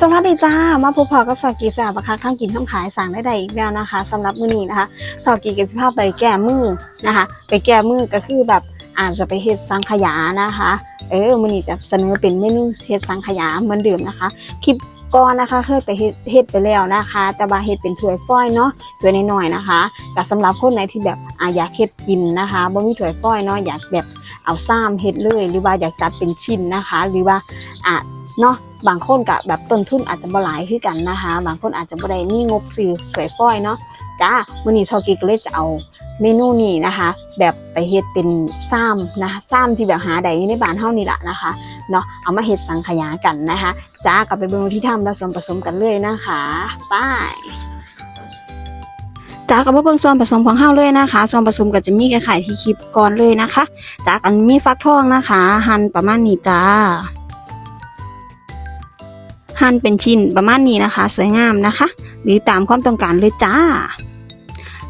สวัสดีจ้า มาพบพอกับสาวกีสาวประคักข้างกินข้างขายสั่งได้ใดอีกแล้วนะคะสำหรับมื้อนี้นะคะสาวกีกับสิภาพไปแก้มือนะคะ ไปแก้มือก็คือแบบอาจจะไปเฮ็ดสังขยานะคะ เออมื้อนี้จะเสนอเป็นเมนูเฮ็ดสังขยาเหมือนเดิมนะคะคลิปก่อนนะคะเคยไปเฮ็ดไปแล้วนะคะ แต่ว่าเฮ็ดเป็นถ้วยฟอยเนาะถ้วยน้อยๆนะคะแต่สำหรับคนไหนที่แบบอยากเฮ็ดกินนะคะบ่มีถ้วยฟอยเนาะอยากแบบเอาซ้ำเฮ็ดเลย หรือว่าอยากตัดเป็นชิ้นนะคะ หรือว่าอะ เนาะบางคนกับแบบต้นทุนอาจจะบ่หลายคือกันนะคะ บางคนอาจจะบ่ได้มีงบซื้อสวยฟ้อยเนาะจ้ามื้อนี้ชอกิก็เลยจะเอาเมนูนี้นะคะ แบบไปเฮ็ดเป็นซ้ำนะคะซ้ำที่แบบหาได้ในบ้านเฮานี่แหละนะคะเนาะเอามาเฮ็ดสังขยากันนะคะจ้ากลับไปเบิ่งที่ทำแล้วส่วนผสมกันเลยนะคะไปจ้ากับมาเบิ่งส่วนผสมของเฮาเลยนะคะ ส่วนผสมก็จะมีไข่ที่คลิปก่อนเลยนะคะจ้ากันมีฟักทองนะคะ หั่นประมาณนี้จ้า หั่นเป็นชิ้นประมาณนี้นะคะ สวยงามนะคะ หรือตามความต้องการเลยจ้า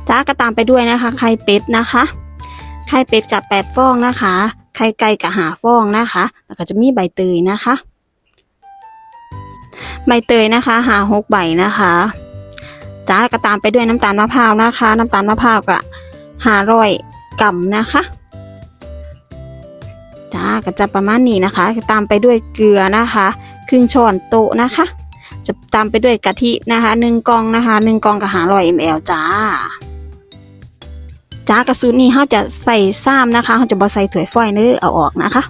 จ้าก็ตามไปด้วยนะคะ ไข่เป็ดนะคะ ไข่เป็ดกับแปดฟองนะคะ ไข่ไก่กับหาฟองนะคะ แล้วก็จะมีใบเตยนะคะ ใบเตยนะคะหาหกใบนะคะจ้าก็ตามไปด้วยน้ำตาลมะพร้าวนะคะ น้ำตาลมะพร้าวกับหาร้อยกรัมนะคะจ้าก็จะประมาณนี้นะคะ ตามไปด้วยเกลือนะคะ ครึ่งช้อนโต๊ะนะคะ จะตามไปด้วยกะทินะคะหนึ่งกองนะคะหนึ่งกองกับหาร้อยมลจ้าจ้ากระสุนนี้เขาจะใส่ซ้ำนะคะเขาจะบอใส่ถั่วฝอยเนื้อเอาออกนะคะ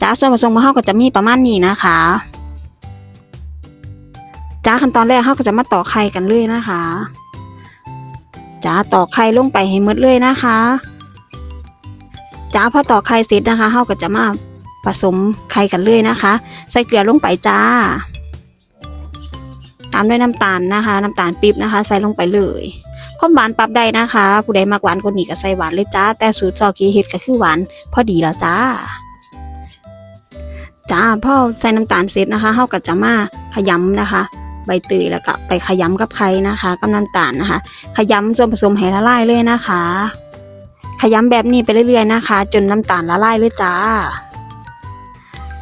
จ้าส่วนผสมของเขาก็จะมีประมาณนี้นะคะจ้าขั้นตอนแรกเขาก็จะมาต่อกไข่กันเลยนะคะจ้าต่อกไข่ลงไปให้หมดเลยนะคะจ้าพอต่อกไข่เสร็จนะคะเขาก็จะมา ผสมไข่กันเลยนะคะ ใส่เกลือลงไปจ้า ตามด้วยน้ำตาลนะคะ น้ำตาลปี๊บนะคะ ใส่ลงไปเลยความหวานปรับได้นะคะ ผู้ใดมากหวานคนนี้ก็ใส่หวานเลยจ้า แต่สูตรจอกีเฮ็ดก็คือหวานพอดีแล้วจ้าจ้าพอใส่น้ำตาลเสร็จนะคะเฮาก็จะมาขยำนะคะ ใบเตยแล้วก็ไปขยำกับไข่นะคะกับน้ำตาลนะคะ ขยำส่วนผสมให้ละลายเลยนะคะ ขยำแบบนี้ไปเรื่อยๆนะคะ จนน้ำตาลละลายเลยจ้า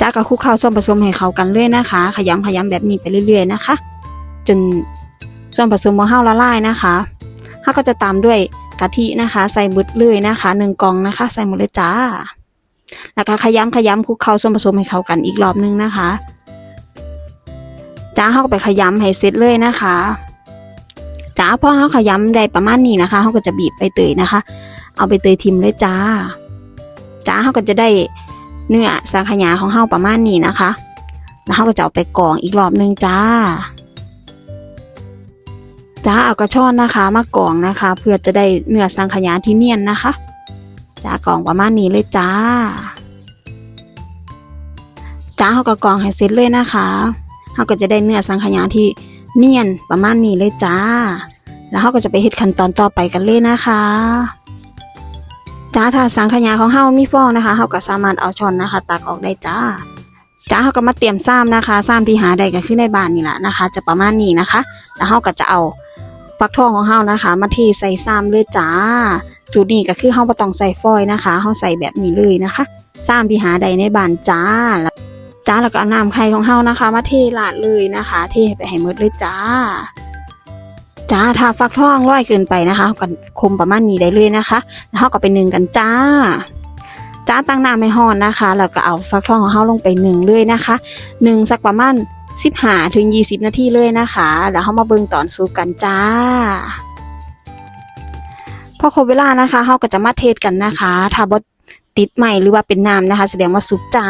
จ้ากับคลุกเข้าส่วนผสมให้เข้ากันเลยนะคะ ขยำขยำแบบนี้ไปเรื่อย ๆนะคะ จนส่วนผสมของเฮาละลายนะคะเฮาก็จะตามด้วยกะทินะคะ ใส่บุดเลยนะคะหนึ่งกล่องนะคะ ใส่หมดเลยจ้า แล้วก็ขยำขยำคลุกเข้าส่วนผสมให้เข้ากันอีกรอบนึงนะคะจ้าเฮาก็ไปขยำให้เสร็จเลยนะคะจ้าพอเฮาขยำได้ประมาณนี้นะคะเฮาก็จะบีบใบเตยนะคะ เอาใบเตยทิมเลยจ้าจ้าเฮาก็จะได้ เนื้อสังขยาของเฮาประมาณนี้นะคะแล้วเฮาก็จะเอาไปกรองอีกรอบนึงจ้าจ้าเอากระชอนนะคะมากรองนะคะ เพื่อจะได้เนื้อสังขยาที่เนียนนะคะจ้ากรองประมาณนี้เลยจ้าจ้าเฮาก็กรองให้เสร็จเลยนะคะเฮาก็จะได้เนื้อสังขยาที่เนียนประมาณนี้เลยจ้า แล้วเฮาก็จะไปเฮ็ดขั้นตอนต่อไปกันเลยนะคะ จ้าถ้าสังขยาของเฮามีฟองนะคะเฮาก็สามารถเอาช้อนนะคะ ตักออกได้จ้าจ้าเฮาก็มาเตรียมซ้ำนะคะซ้ำที่หาได้ก็คือในบ้านนี่แหละนะคะ จะประมาณนี้นะคะ แล้วเฮาก็จะเอาฟักทองของเฮานะคะ มาเทใส่ซ้ำเลยจ้า สูตรนี้ก็คือเฮาบ่ต้องใส่ฟอยนะคะเฮาใส่แบบนี้เลยนะคะซ้ำที่หาได้ในบ้านจ้าแล้วจ้าแล้วก็เอาน้ำไข่ของเฮานะคะ มาเทราดเลยนะคะ เทไปให้หมดเลยจ้า จ้าถ้าฟักทองร้อยเกินไปนะคะก็คมประมาณนี้ได้เลยนะคะแล้วเราก็ไปหนึ่งกันจ้าจ้าตั้งน้ำให้ร้อนนะคะแล้วก็เอาฟักทองของเราลงไปหนึ่งเลยนะคะหนึ่งสักประมาณ15ถึง20นาทีเลยนะคะ แล้วเรามาเบิ่งตอนสุกกันจ้าพอครบเวลานะคะเราก็จะมาเทศกันนะคะ ถ้าบ่ติดใหม่หรือว่าเป็นน้ำนะคะ แสดงว่าสุกจ้า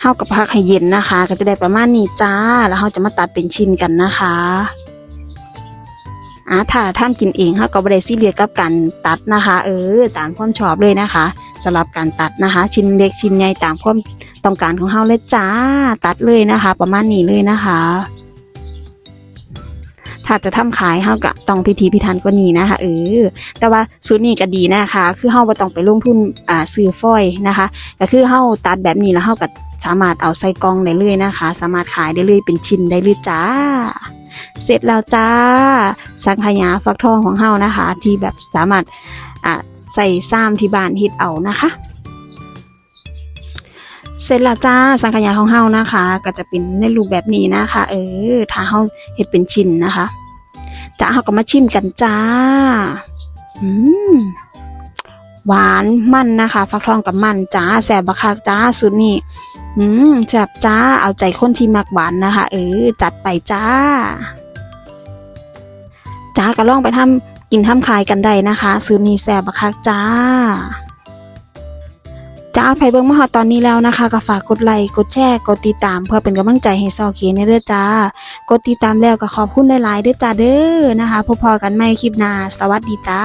เฮากับพักให้เย็นนะคะ ก็จะได้ประมาณนี้จ้า แล้วเราจะมาตัดเป็นชิ้นกันนะคะ อ่าถ้าท่านกินเองค่ะก็บริซีเรียสกับการตัดนะคะ เออตามความชอบเลยนะคะสำหรับการตัดนะคะ ชิ้นเล็กชิ้นใหญ่ตามความต้องการของเฮาเลยจ้าตัดเลยนะคะ ประมาณนี้เลยนะคะ ถ้าจะทำขายเฮาก็ต้องพิธีพิธันกว่านี้นะคะ เออ แต่ว่าสูตรนี้ก็ดีนะคะ คือเฮาบ่ต้องไปลงทุนอ่าซื้อฟอยนะคะก็คือเฮาตัดแบบนี้แล้วเฮาก็สามารถเอาใส่กล่องได้เลยนะคะ สามารถขายได้เลยเป็นชิ้นได้เลยจ้า เสร็จแล้วจ้า สังขยาฟักทองของเฮานะคะ ที่แบบสามารถใส่ซ้ำที่บ้านฮิตเอานะคะ เสร็จแล้วจ้าสังขยาของเฮานะคะ ก็จะเป็นในรูปแบบนี้นะคะ เออถ้าเฮาเห็ดเป็นชิ้นนะคะจ้าเฮาก็มาชิมกันจ้า หวานมันนะคะ ฟักทองกับมันจ้าแซบบักคักจ้าสูตรนี้อืมแซบจ้าเอาใจคนที่มักหวานนะคะ เออจัดไปจ้าจ้าก็ลองไปทำกินทำขายกันได้นะคะสูตรนี้แซบบักคักจ้าจ้าไผเบิ่งมาฮอตอนนี้แล้วนะคะก็ฝากกดไลค์กดแชร์กดติดตาม เพื่อเป็นกำลังใจให้ซอเกียนเด้อจ้ากดติดตามแล้วก็ขอบคุณหลายๆเด้อจ้าเด้อนะคะพบพอกันใหม่คลิปหน้าสวัสดีจ้า